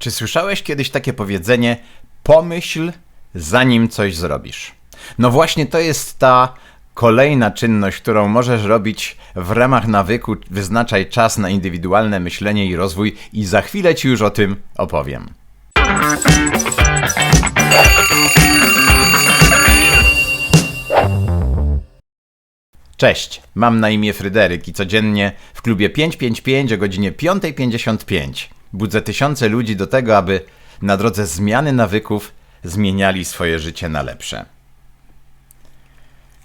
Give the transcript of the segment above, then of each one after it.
Czy słyszałeś kiedyś takie powiedzenie: pomyśl, zanim coś zrobisz? No właśnie to jest ta kolejna czynność, którą możesz robić w ramach nawyku. Wyznaczaj czas na indywidualne myślenie i rozwój, i za chwilę ci już o tym opowiem. Cześć, mam na imię Fryderyk i codziennie w klubie 555 o godzinie 5.55 budzę tysiące ludzi do tego, aby na drodze zmiany nawyków zmieniali swoje życie na lepsze.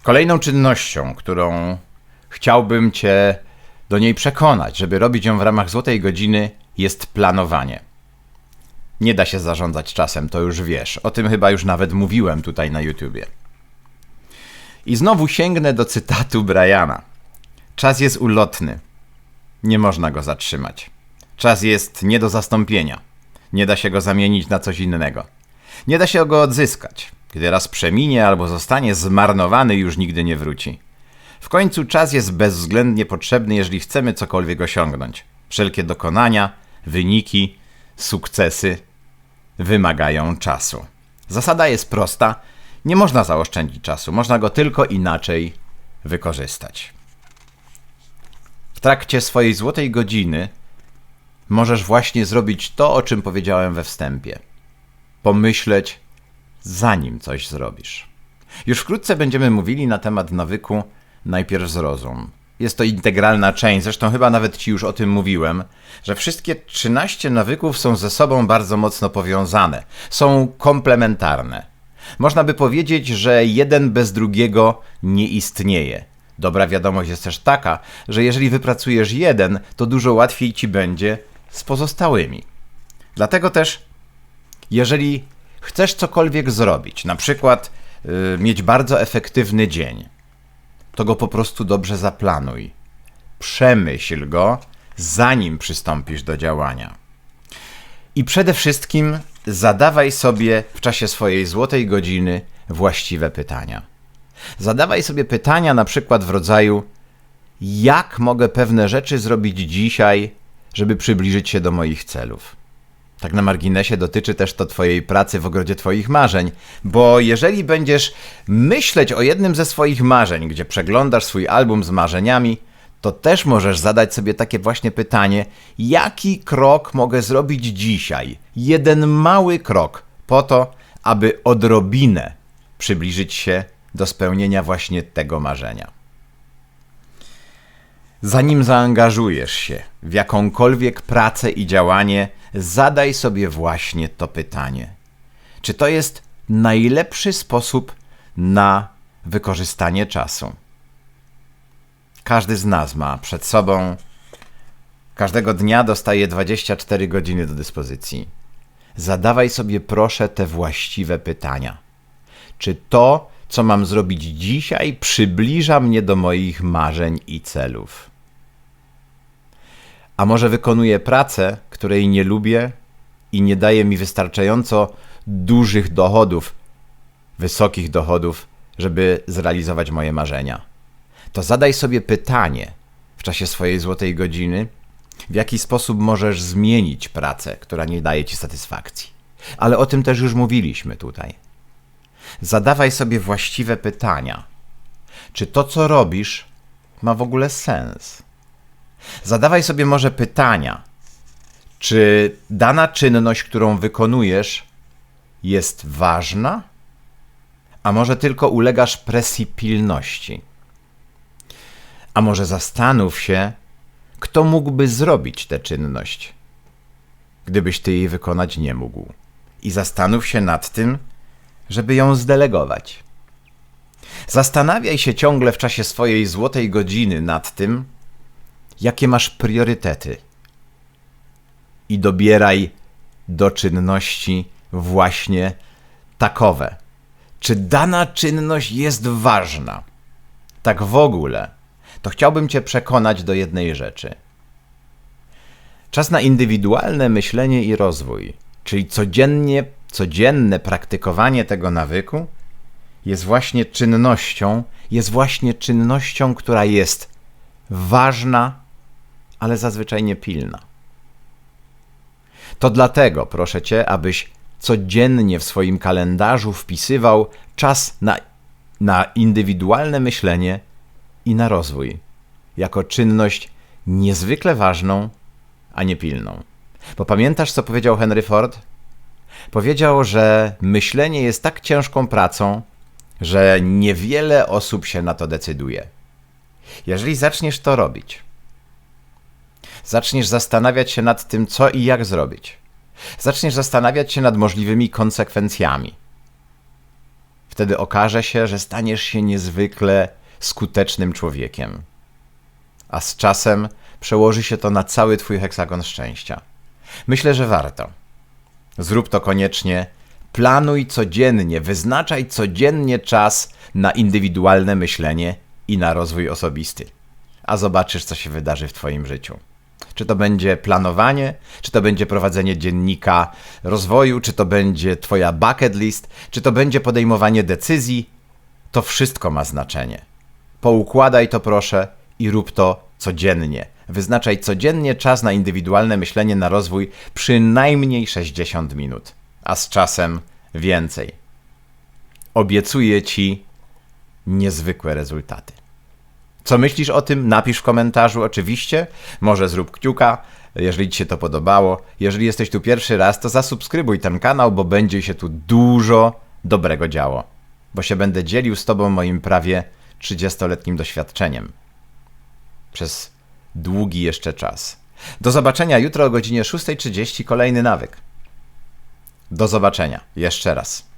Kolejną czynnością, którą chciałbym Cię do niej przekonać, żeby robić ją w ramach złotej godziny, jest planowanie. Nie da się zarządzać czasem, to już wiesz. O tym chyba już nawet mówiłem tutaj na YouTubie. I znowu sięgnę do cytatu Briana. Czas jest ulotny. Nie można go zatrzymać. Czas jest nie do zastąpienia. Nie da się go zamienić na coś innego. Nie da się go odzyskać. Gdy raz przeminie albo zostanie zmarnowany, już nigdy nie wróci. W końcu czas jest bezwzględnie potrzebny, jeżeli chcemy cokolwiek osiągnąć. Wszelkie dokonania, wyniki, sukcesy wymagają czasu. Zasada jest prosta nie można zaoszczędzić czasu, można go tylko inaczej wykorzystać. W trakcie swojej złotej godziny możesz właśnie zrobić to, o czym powiedziałem we wstępie. Pomyśleć, zanim coś zrobisz. Już wkrótce będziemy mówili na temat nawyku najpierw zrozum. Jest to integralna część, zresztą chyba nawet Ci już o tym mówiłem, że wszystkie 13 nawyków są ze sobą bardzo mocno powiązane, są komplementarne. Można by powiedzieć, że jeden bez drugiego nie istnieje. Dobra wiadomość jest też taka, że jeżeli wypracujesz jeden, to dużo łatwiej ci będzie z pozostałymi. Dlatego też, jeżeli chcesz cokolwiek zrobić, na przykład yy, mieć bardzo efektywny dzień, to go po prostu dobrze zaplanuj. Przemyśl go, zanim przystąpisz do działania. I przede wszystkim zadawaj sobie w czasie swojej złotej godziny właściwe pytania. Zadawaj sobie pytania na przykład w rodzaju: jak mogę pewne rzeczy zrobić dzisiaj, żeby przybliżyć się do moich celów? Tak na marginesie dotyczy też to Twojej pracy w ogrodzie Twoich marzeń, bo jeżeli będziesz myśleć o jednym ze swoich marzeń, gdzie przeglądasz swój album z marzeniami, to też możesz zadać sobie takie właśnie pytanie: jaki krok mogę zrobić dzisiaj? Jeden mały krok po to, aby odrobinę przybliżyć się do spełnienia właśnie tego marzenia. Zanim zaangażujesz się w jakąkolwiek pracę i działanie, zadaj sobie właśnie to pytanie: czy to jest najlepszy sposób na wykorzystanie czasu? Każdy z nas ma przed sobą, każdego dnia dostaje 24 godziny do dyspozycji. Zadawaj sobie proszę te właściwe pytania. Czy to, co mam zrobić dzisiaj, przybliża mnie do moich marzeń i celów? A może wykonuję pracę, której nie lubię i nie daje mi wystarczająco dużych dochodów, wysokich dochodów, żeby zrealizować moje marzenia? to zadaj sobie pytanie w czasie swojej złotej godziny, w jaki sposób możesz zmienić pracę, która nie daje ci satysfakcji. Ale o tym też już mówiliśmy tutaj. Zadawaj sobie właściwe pytania. Czy to, co robisz, ma w ogóle sens? Zadawaj sobie może pytania, czy dana czynność, którą wykonujesz, jest ważna? A może tylko ulegasz presji pilności? A może zastanów się, kto mógłby zrobić tę czynność, gdybyś ty jej wykonać nie mógł. I zastanów się nad tym, żeby ją zdelegować. Zastanawiaj się ciągle w czasie swojej złotej godziny nad tym, jakie masz priorytety. I dobieraj do czynności właśnie takowe. Czy dana czynność jest ważna? Tak w ogóle to chciałbym Cię przekonać do jednej rzeczy. Czas na indywidualne myślenie i rozwój, czyli codziennie, codzienne praktykowanie tego nawyku, jest właśnie czynnością, jest właśnie czynnością, która jest ważna, ale zazwyczaj niepilna. To dlatego proszę cię, abyś codziennie w swoim kalendarzu wpisywał czas na, na indywidualne myślenie i na rozwój, jako czynność niezwykle ważną, a nie pilną. Bo pamiętasz, co powiedział Henry Ford? Powiedział, że myślenie jest tak ciężką pracą, że niewiele osób się na to decyduje. Jeżeli zaczniesz to robić, zaczniesz zastanawiać się nad tym, co i jak zrobić, zaczniesz zastanawiać się nad możliwymi konsekwencjami, wtedy okaże się, że staniesz się niezwykle skutecznym człowiekiem. A z czasem przełoży się to na cały Twój heksagon szczęścia. Myślę, że warto. Zrób to koniecznie. Planuj codziennie, wyznaczaj codziennie czas na indywidualne myślenie i na rozwój osobisty. A zobaczysz, co się wydarzy w Twoim życiu. Czy to będzie planowanie, czy to będzie prowadzenie dziennika rozwoju, czy to będzie Twoja bucket list, czy to będzie podejmowanie decyzji, to wszystko ma znaczenie. Poukładaj to proszę i rób to codziennie. Wyznaczaj codziennie czas na indywidualne myślenie na rozwój przynajmniej 60 minut, a z czasem więcej. Obiecuję Ci niezwykłe rezultaty. Co myślisz o tym? Napisz w komentarzu oczywiście. Może zrób kciuka, jeżeli Ci się to podobało. Jeżeli jesteś tu pierwszy raz, to zasubskrybuj ten kanał, bo będzie się tu dużo dobrego działo. Bo się będę dzielił z Tobą moim prawie 30-letnim doświadczeniem. Przez długi jeszcze czas. Do zobaczenia jutro o godzinie 6.30 kolejny nawyk. Do zobaczenia jeszcze raz.